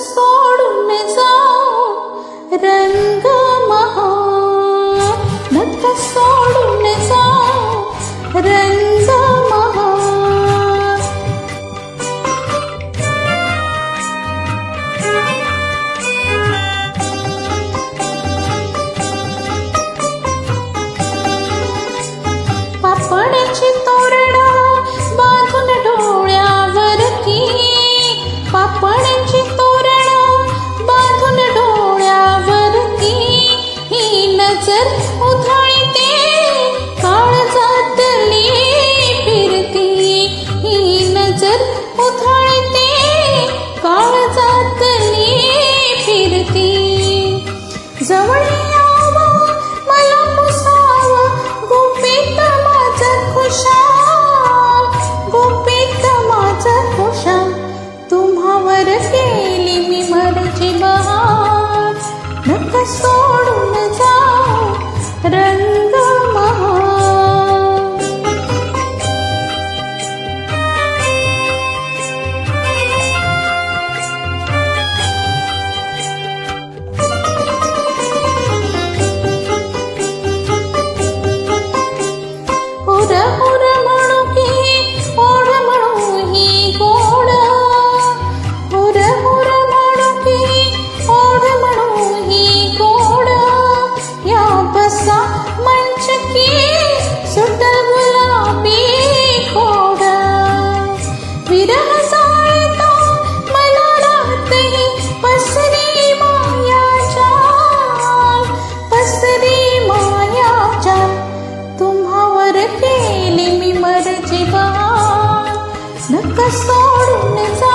మనసోడు Nizam Ranga culture कसोडून जा।